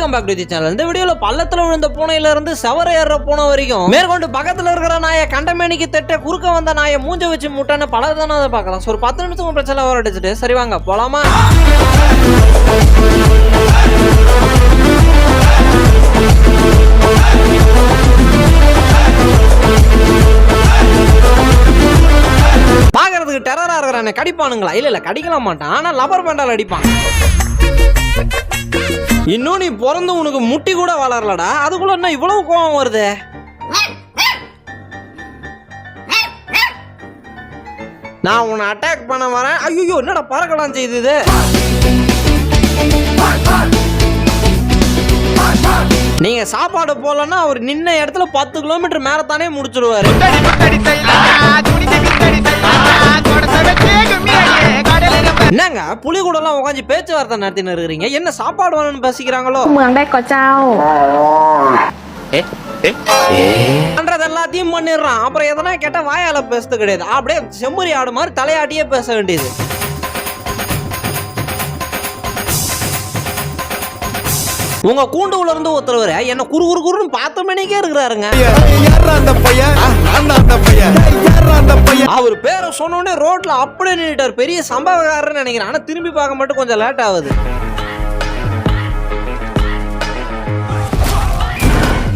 Welcome back to the channel இந்த வீடியோல பள்ளத்துல விழுந்த பூனையில இருந்து செவர ஏற போன வரைக்கும் மேற்கொண்டு பக்கத்துல இருக்கிற நாயை கண்டமேனிக்கு தட்ட குறுக்க வந்த நாயை மூஞ்ச வச்சு முட்டான்னு பல தானே அதை பார்க்கலாம். ஒரு பத்து நிமிஷம் பிரச்சனை வர அடிச்சுட்டு சரி வாங்க போலாமா? பாக்குறதுக்கு டெரரா இருக்கிறானே கடிப்பானுங்களா? இல்ல இல்ல கடிக்கலாம் மாட்டான் ஆனா லபர் பண்டால் அடிப்பான். இன்னும் நீ பிறந்து உனக்கு முட்டி கூட வளரலடா. அதுக்குள்ள என்ன இவ்வளவு கோபம் வருது? நான் உன்னை அட்டாக் பண்ண வரேன். ஐயோ என்னடா பறக்கலாம் செய்யுது நீங்க சாப்பாடு போலன்னா அவர் நின்ன இடத்துல பத்து கிலோமீட்டர் மேல தானே முடிச்சிருவாரு என்னங்க புலி கூட எல்லாம் உட்காந்து பேச்சுவார்த்தை நடத்தின்னு இருக்கிறீங்க? என்ன சாப்பாடு வேணும்னு பேசிக்கிறாங்களோ? ஏ பண்றது எல்லாத்தையும் பண்ணிடுறான். அப்புறம் எதனா கேட்டா வாயால பேசுறது கிடையாது. அப்படியே செம்மறி ஆடு மாதிரி தலையாட்டியே பேச வேண்டியது. உங்க கூண்டுல இருந்து ஒருத்தர் என்ன குறு குறு குறுன்னு பார்த்த மணிக்கே இருக்கிறாருங்க. பையன் பையன் அவர் பேரை சொன்னோடனே ரோட்ல அப்படியே நின்னுட்டார். பெரிய சம்பவக்காரன்னு நினைக்கிறேன். ஆனா திரும்பி பார்க்க மட்டும் கொஞ்சம் லேட் ஆகுது.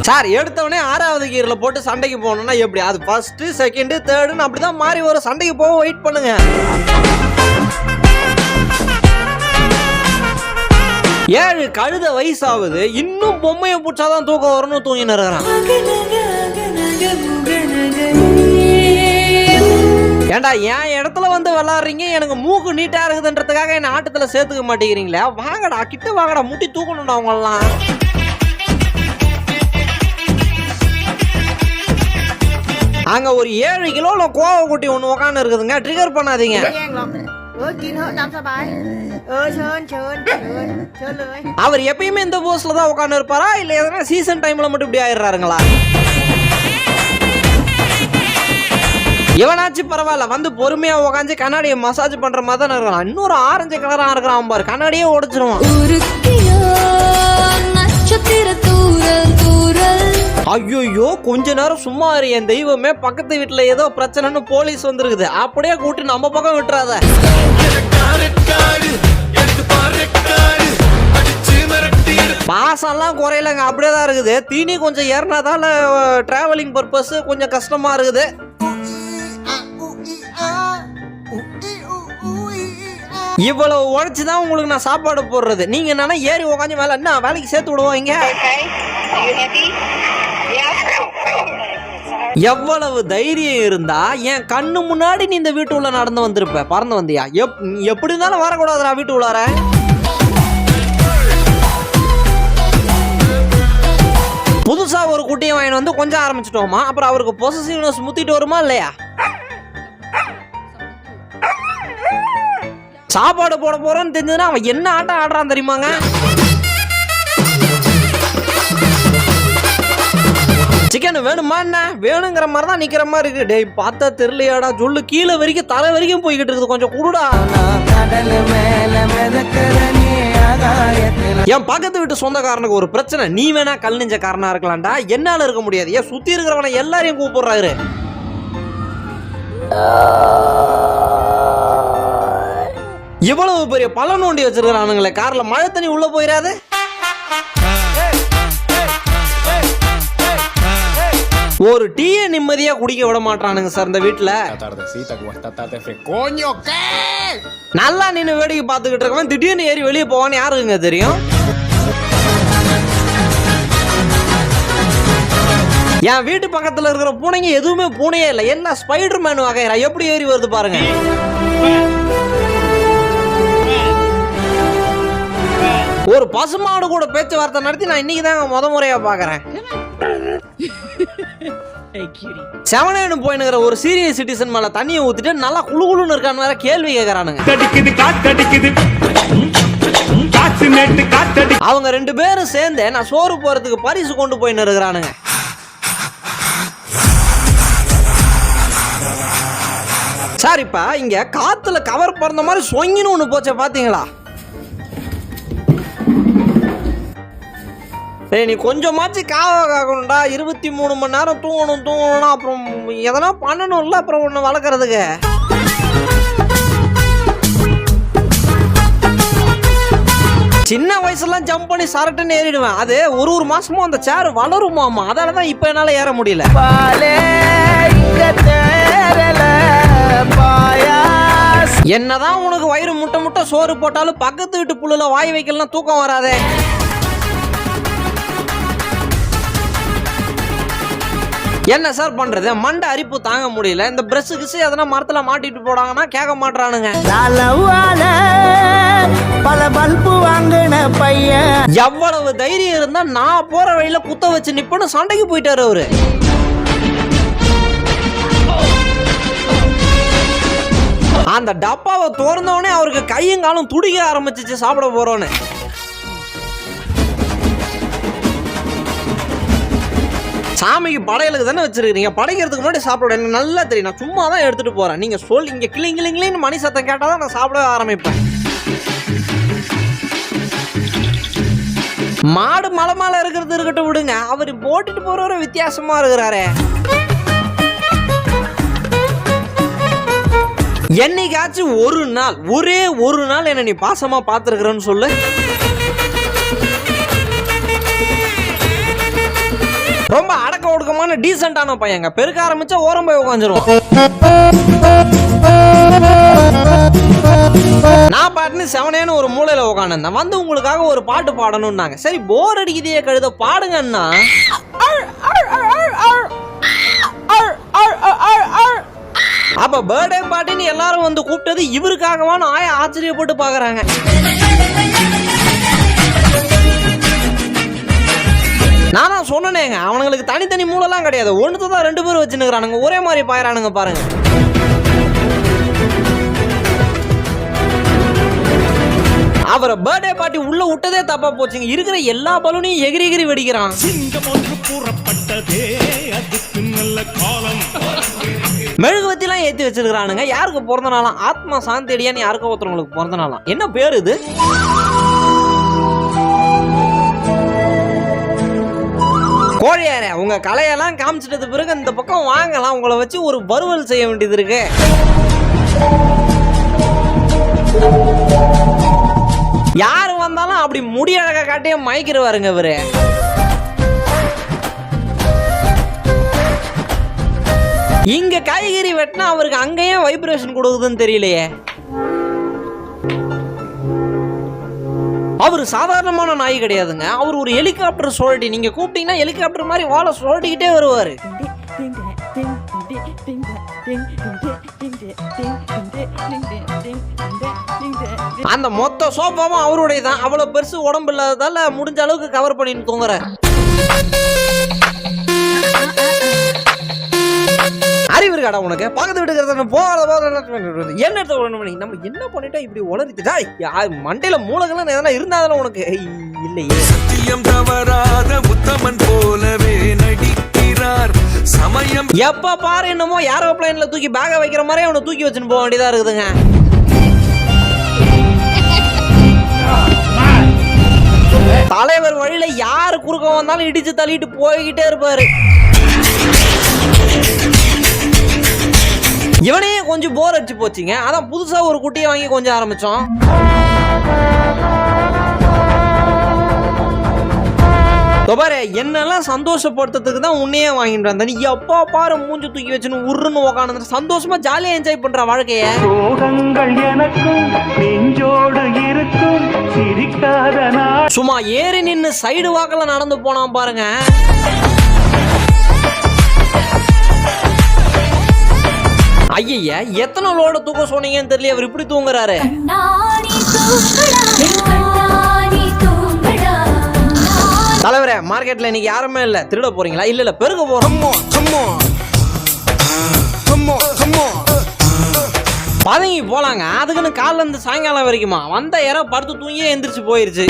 சார் எடுத்தவனே ஆறாவது கீரில் போட்டு சண்டைக்கு போகணும்னா எப்படி? அது ஃபர்ஸ்ட் செகண்டு தேர்டுன்னு அப்படிதான் மாறி வரும். சண்டைக்கு போக வெயிட் பண்ணுங்க. ஏழு கழுத வயசாகுது இன்னும் பொம்மையை பிடிச்சாதான் தூக்கம் வரணும் தூங்கி நிறுறான் ஏண்டா என் இடத்துல வந்து விளாட்றீங்க எனக்கு மூக்கு நீட்டாக இருக்குதுன்றதுக்காக என்ன ஆட்டத்தில் சேர்த்துக்க மாட்டேங்கிறீங்களே? வாங்கடா கிட்ட வாங்கடா முட்டி தூக்கணும்டா அவங்களாம் அங்கே ஒரு ஏழு கிலோல கோவக்குட்டி ஒன்று உக்காந்து இருக்குதுங்க ட்ரிகர் பண்ணாதீங்க อกเออกินเถอะตามสบาย เออเชิญเชิญเชิญเชิญเลย அவர் எப்பயுமே இந்த போஸ்ல தான் உட்காந்து இருப்பாரா இல்ல எதனா சீசன் டைம்ல மட்டும் இப்படி ஆயிடுறாருங்களா இவனாச்சும் பரவாயில்ல வந்து பொறுமையா உட்காந்து கண்ணாடியை மசாஜ் பண்ற மாதிரி தானே இருக்கலாம் இன்னொரு ஆரஞ்சு கலரா இருக்கிறான் பாரு கண்ணாடியே உடைச்சிருவான் தூரல் ஐயோ கொஞ்ச நேரம் சும்மா இரு என் தெய்வமே. பக்கத்து வீட்டுல ஏதோ பிரச்சனைன்னு போலீஸ் வந்துருக்குது. அப்படியே கூட்டி நம்ம பக்கம் விட்டுறாத. பாசம்லாம் குறையலங்க. அப்படியே தான் இருக்குது. தீனி கொஞ்சம் ஏறினாதால டிராவலிங் பர்பஸ் கொஞ்சம் கஷ்டமா இருக்குது. இவ்வளவு உழைச்சி தான் உங்களுக்கு நான் சாப்பாடு போடுறது. நீங்க என்னன்னா ஏறி உக்காஞ்சு வேலை என்ன வேலைக்கு சேர்த்து விடுவோம் இங்க. எவ்வளவு தைரியம் இருந்தா என் கண்ணு முன்னாடி நீ இந்த வீட்டு உள்ள நடந்து வந்திருப்ப. பறந்து வந்தியா? எப் எப்படி இருந்தாலும் வரக்கூடாதுடா வீட்டு உள்ளார. புதுசா ஒரு குட்டியை வாங்கி வந்து கொஞ்சம் ஆரம்பிச்சிட்டோமா? அப்புறம் அவருக்கு பொசசிவ்னஸ் முத்திட்டு வருமா இல்லையா? சாப்பாடு போட போறோன்னு தெரிஞ்சதுன்னா அவன் என்ன ஆட்டம் ஆடுறான் தெரியுமாங்க? சிக்கன் வேணுமா என்ன? வேணுங்கிற மாதிரி தான் நிக்கிற மாதிரி இருக்கு. டேய் பார்த்தா தெரியலையாடா. சொல்லு கீழே வரைக்கும் தலை வரைக்கும் போய்கிட்டு இருக்குது. கொஞ்சம் குடுடா. என் பக்கத்து வீட்டு சொந்தக்காரனுக்கு ஒரு பிரச்சனை. நீ வேணா கல் நெஞ்சக்காரனா இருக்கலாம்டா. என்னால இருக்க முடியாது. ஏன் சுத்தி இருக்கிறவனை எல்லாரையும் கூப்பிடுறாரு. இவ்வளவு பெரிய பழம் நோண்டி வச்சிருக்கிறானுங்களே. கார்ல மழை தண்ணி உள்ள போயிடாது ஒரு டீயை நிம்மதியா குடிக்க விட மாட்டானுங்க சார் இந்த வீட்டுல நல்லா நின்று வேடிக்கை பார்த்துக்கிட்டு இருக்கவன் திடீர்னு ஏறி வெளியே போவான்னு யாருக்குங்க தெரியும்? என் வீட்டு பக்கத்துல இருக்கிற பூனைங்க எதுவுமே பூனையே இல்லை. எல்லாம் ஸ்பைடர் மேன் வகைரா? எப்படி ஏறி வருது பாருங்க. ஒரு பசுமாடு கூட பேச்சுவார்த்தை நடத்தி நான் இன்னைக்கு தாங்க முத முறையா பாக்குறேன் செவனேனு போயினுங்கிற ஒரு சீரியஸ் சிட்டிசன் மேல தண்ணியை ஊத்திட்டு நல்லா குளு குளுன்னு இருக்கான்னு வேற கேள்வி கேக்குறானுங்க. அவங்க ரெண்டு பேரும் சேர்ந்து நான் சோறு போறதுக்கு பரிசு கொண்டு போயின்னு இருக்கிறானுங்க. சார் இப்ப இங்க காத்துல கவர் பிறந்த மாதிரி சொங்கின்னு ஒண்ணு போச்சே பாத்தீங்களா? சரி நீ கொஞ்சமாச்சு காவ காக்கணும்டா. இருபத்தி மூணு மணி நேரம் தூங்கணும் தூங்கணும்னா அப்புறம் எதனா பண்ணணும்ல அப்புறம் ஒன்று வளர்க்குறதுக்கு. சின்ன வயசுலாம் ஜம்ப் பண்ணி சரட்டுன்னு ஏறிடுவேன். அது ஒரு ஒரு மாசமும் அந்த சேர் வளருமாமா. அதால தான் இப்போ என்னால் ஏற முடியல. என்னதான் உனக்கு வயிறு முட்டை முட்டை சோறு போட்டாலும் பக்கத்து வீட்டு புல்லுல வாய் வைக்கலாம் தூக்கம் வராதே. என்ன சார் பண்றது? மண்டை அரிப்பு தாங்க முடியல. இந்த பிரஷ் கிசு எதனா மரத்துல மாட்டிட்டு போடாங்கன்னா கேட்க மாட்றானுங்க. லலவால பல பல்பு வாங்கின பையன். எவ்வளவு தைரியம் இருந்தா நான் போற வழியில குத்த வச்சு நிப்பன்னு சண்டைக்கு போயிட்டாரு அவரு. அந்த டப்பாவை திறந்தவொடனே அவருக்கு கையும் காலும் துடிக்க ஆரம்பிச்சிச்சு சாப்பிட போறோன்னு. சாமிக்கு படையலுக்கு தானே வச்சிருக்கீங்க படைக்கிறதுக்கு முன்னாடி சாப்பிட எனக்கு நல்லா தெரியும். நான் சும்மா தான் எடுத்துட்டு போறேன். நீங்க சொல் இங்க கிளிங் மணி சத்தம் கேட்டால் தான் நான் சாப்பிடவே ஆரம்பிப்பேன். மாடு மலை மேல இருக்கிறது இருக்கட்டும் விடுங்க. அவர் போட்டுட்டு போறவரை வித்தியாசமா இருக்கிறாரே. என்னைக்காச்சும் ஒரு நாள் ஒரே ஒரு நாள் என்ன நீ பாசமா பார்த்துருக்குறன்னு சொல்லு. ரொம்ப அடக்க டீசெண்டான பையங்க பெருக்க ஆரம்பிச்சா ஓரம் போய் உட்காந்துருவோம் நான் பாட்டுன்னு செவனேன்னு ஒரு மூலையில உட்காந்துருந்தேன் வந்து உங்களுக்காக ஒரு பாட்டு பாடணும்னாங்க. சரி போர் அடிக்குதே கழுத பாடுங்கன்னா? அப்ப பர்த்டே பார்ட்டின்னு எல்லாரும் வந்து கூப்பிட்டது இவருக்காகவான்னு ஆய ஆச்சரியப்பட்டு பாக்குறாங்க. நானா சொன்னேங்க அவனுங்களுக்கு தனித்தனி மூளைலாம் கிடையாது. ஒன்று தான் ரெண்டு பேரும் வச்சுன்னுக்குறானுங்க. ஒரே மாதிரி பாயிறானுங்க பாருங்க. அவரை பர்த்டே பார்ட்டி உள்ள விட்டதே தப்பா போச்சுங்க. இருக்கிற எல்லா பலூனையும் எகிரி எகிரி வெடிக்கிறான். சிங்கம் ஒன்று கூறப்பட்டதே அதுக்கு நல்ல காலம். மெழுகுவத்திலாம் ஏத்தி வச்சிருக்கானுங்க யாருக்கு பிறந்த நாளாம் ஆத்மா சாந்தி அடியான்னு யாருக்கோ ஒருத்தவங்களுக்கு பிறந்த நாளாம் என்ன பேர் இது? கோழியாரே உங்க கலையெல்லாம் காமிச்சிட்டது பிறகு இந்த பக்கம் வாங்கலாம். உங்களை வச்சு ஒரு வறுவல் செய்ய வேண்டியது இருக்கு. யார் வந்தாலும் அப்படி முடியழக காட்டியே மயக்கிடுவாருங்க இவரு. இங்க காய்கறி வெட்டினா அவருக்கு அங்கேயே வைப்ரேஷன் கொடுக்குதுன்னு தெரியலையே. அவர் சாதாரணமான நாய் கிடையாதுங்க. அவர் ஒரு ஹெலிகாப்டர் சோழடி நீங்க கூப்பிட்டீங்கன்னா ஹெலிகாப்டர் மாதிரி வாழை சோழடிக்கிட்டே வருவாரு. அந்த மொத்த சோஃபாவும் அவருடைய தான் அவ்வளவு பெருசு உடம்பு இல்லாததால முடிஞ்ச அளவுக்கு கவர் பண்ணின்னு தூங்குறேன் அறிவு இருக்காடா உனக்கு? பக்கத்து வீட்டுக்கு போகாத என்ன எடுத்த பண்ணி நம்ம என்ன பண்ணிட்டா இப்படி உளறிட்டுதா மண்டையில மூலகெல்லாம் எதனா இருந்தாதானே உனக்கு? இல்லையே. சத்தியம் தவறாத உத்தமன் போலவே நடிக்கிறார். சமயம் எப்ப பாரு என்னமோ யாரோ பிளைன்ல தூக்கி பேக வைக்கிற மாதிரி அவனை தூக்கி வச்சுன்னு போக வேண்டியதா இருக்குதுங்க. தலைவர் வழியில யாரு குறுக்க வந்தாலும் இடிச்சு தள்ளிட்டு போய்கிட்டே இருப்பாரு. இவனையே கொஞ்சம் போர் அடிச்சு போச்சுங்க. அதான் புதுசா ஒரு குட்டியை வாங்கி கொஞ்சம் ஆரம்பிச்சோம். இதோ பாரு என்னெல்லாம் சந்தோஷப்படுத்துறதுக்கு தான் உன்னையே வாங்கிட்டு வந்தேன். நீ எப்போ பாரு மூஞ்சி தூக்கி வச்சுன்னு உருன்னு உக்காந்து சந்தோஷமா ஜாலியா என்ஜாய் பண்ற வாழ்க்கைய. சும்மா ஏறி நின்னு சைடு வாக்கில் நடந்து போனான் பாருங்க. ஐய எத்தனை லோட தூக்க சொன்னீங்கன்னு தெரியல அவர் இப்படி தூங்குறாரு தலைவரே மார்க்கெட்ல இன்னைக்கு யாருமே இல்ல திருட போறீங்களா இல்ல இல்ல பெருக போறோம். பதங்கி போலாங்க அதுக்குன்னு காலைல இருந்து சாயங்காலம் வரைக்குமா வந்த இடம் படுத்து தூங்கியே எந்திரிச்சு போயிருச்சு